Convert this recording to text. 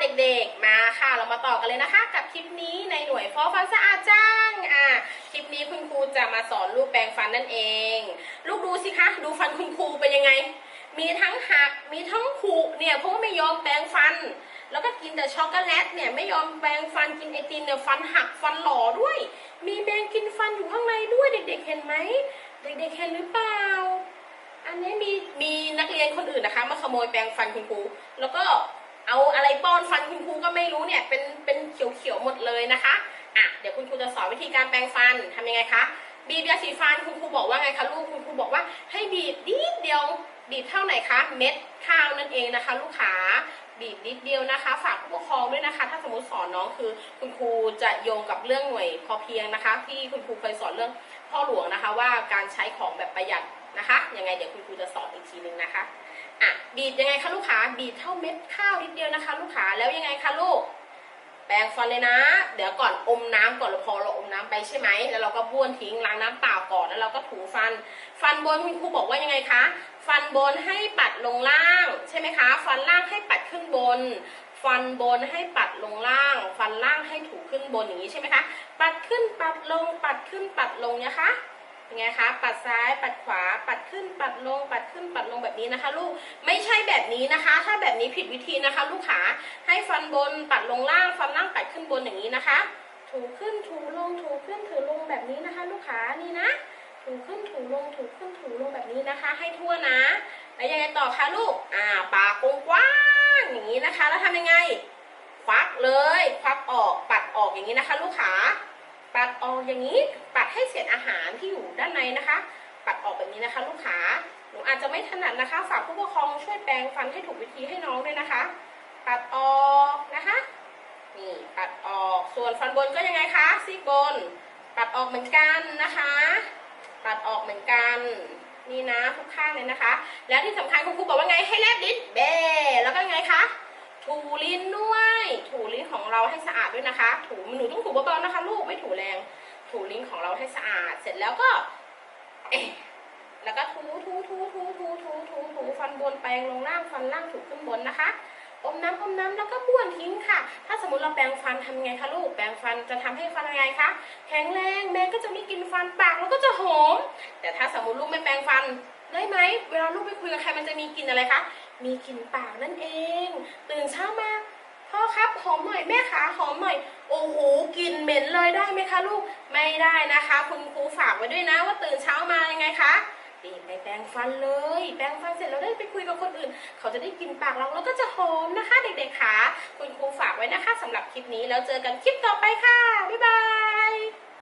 เด็กๆ มาค่ะ เรามาต่อกันเลยนะคะ กับคลิปนี้ในหน่วยฟอฟันสะอาดจ้างอ่าคลิปนี้คุณครูจะมาสอนลูกแปรงฟันนั่นเอง ลูกดูสิคะ ดูฟันคุณครูเป็นยังไง มีทั้งหัก มีทั้งผุเนี่ยเพราะว่าไม่ยอมแปรงฟัน แล้วก็กินแต่ช็อกโกแลตเนี่ยไม่ยอมแปรงฟันกินไอติมเนี่ยฟันหักฟันหล่อด้วย มีแมงกินฟันอยู่ข้างในด้วยเด็ก ๆ เห็นไหมเด็กๆเห็นหรือเปล่าอันนี้มีมีนักเรียนคนอื่นนะคะ มาขโมยแปรงฟันคุณครูแล้วก็ เอาอะไรป้อนฟันคุณครูก็ไม่รู้เนี่ยเป็นเป็นเขียวๆหมดเลยนะคะอะเดี๋ยวคุณครูจะสอนวิธีการแปรงฟันทำยังไงคะบีบยาสีฟันคุณครูบอกว่าไงคะลูกคุณครูบอกว่าให้บีบนิดเดียวบีบเท่าไหนคะเม็ดข้าวนั่นเองนะคะ ลูกค้าบีบนิดเดียวนะคะ ฝากผู้ปกครองด้วยนะคะ ถ้าสมมติสอนน้องคือ คุณครูจะโยงกับเรื่องหน่วยพอเพียงนะคะ ที่คุณครูเคยสอนเรื่องพ่อหลวงนะคะ ว่าการใช้ของแบบประหยัดนะคะยังไงเดี๋ยวคุณครูจะสอนอีกทีนึงนะคะ อะบีบยังไงคะลูกค้าบีบเท่าเม็ดข้าวนิดเดียวนะคะ ลูกค้าแล้วยังไงคะลูก แปรงฟันเลยนะ เดี๋ยวก่อนอมน้ำก่อนพอเราอมน้ำไปใช่ไหมแล้วเราก็บ้วนทิ้งล้างน้ำเปล่าก่อนแล้วเราก็ถูฟัน ฟันบนคุณครูบอกว่ายังไงคะฟันบนให้ปัดลงล่างใช่ไหมคะ ฟันล่างให้ปัดขึ้นบน ฟันบนให้ปัดลงล่าง ฟันล่างให้ถูขึ้นบนอย่างนี้ใช่ไหมคะ ปัดขึ้นปัดลงปัดขึ้นปัดลงนะคะ ยังไงคะ ปัดซ้าย ปัดขวา ปัดขึ้น ปัดลง ปัดขึ้น ปัดลงแบบนี้นะคะ ลูก ไม่ใช่แบบนี้นะคะ ถ้าแบบนี้ผิดวิธีนะคะ ลูกขาให้ฟันบน ปัดลงล่าง ฟันล่างปัดขึ้นบนอย่างนี้นะคะ ถูขึ้น ถูลง ถูขึ้น ถูลงแบบนี้นะคะ ลูกขานี่นะ ถูขึ้น ถูลง ถูขึ้น ถูลงแบบนี้นะคะ ให้ทั่วนะ แล้วยังไงต่อคะลูก อ่า ปากกว้างอย่างนี้นะคะ แล้วทำยังไง ควักเลย ควักออก ปัดออกอย่างนี้นะคะ ลูกขาปัดออกอย่างนี้ ดให้เศษอาหารที่อยู่ด้านในนะคะ ปัดออกแบบนี้นะคะลูกค้าหนูอาจจะไม่ถนัดนะคะ ฝากผู้ปกครองช่วยแปรงฟันให้ถูกวิธีให้น้องด้วยนะคะ ปัดออกนะคะ นี่ปัดออก ส่วนฟันบนก็ยังไงคะซีกบน ปัดออกเหมือนกันนะคะ ปัดออกเหมือนกันนี่นะทุกข้างเลยนะคะ แล้วที่สำคัญคุณครูบอกว่าไงให้แลบลิ้นเบ้แล้วก็ไงคะถูลิ้นด้วย ถูลิ้นของเราให้สะอาดด้วยนะคะ ถูหนูต้องถูเบาๆนะคะ ลูกไม่ถูแรง ถูลิ้นของเราให้สะอาด เสร็จแล้วก็เอ๊ะแล้วก็ถูถูถูถูถูถูถูถูฟันบนแปรงลงล่างฟันล่างถูขึ้นบนนะคะอมน้ำอมน้ำแล้วก็บ้วนทิ้งค่ะ ถ้าสมมติเราแปรงฟันทำไงคะลูก แปรงฟันจะทำให้ฟันยังไงคะ แข็งแรงแม่ก็จะไม่กินฟันปากแล้วก็จะหอม แต่ถ้าสมมติลูกไม่แปรงฟันได้ไหม เวลาลูกไปคุยกับใครมันจะมีกลิ่นอะไรคะ มีกลิ่นปากนั่นเอง ตื่นเช้ามาพ่อครับหอมหน่อยแม่ขาหอมหน่อย เลยได้ไหมคะลูกไม่ได้นะคะ คุณครูฝากไว้ด้วยนะว่าตื่นเช้ามายังไงคะรีบไปแปรงฟันเลย แปรงฟันเสร็จแล้วได้ไปคุยกับคนอื่น เขาจะได้กินปากเราแล้วก็จะหอมนะคะ เด็กๆค่ะคุณครูฝากไว้นะคะสำหรับคลิปนี้แล้วเจอกันคลิปต่อไปค่ะบ๊ายบาย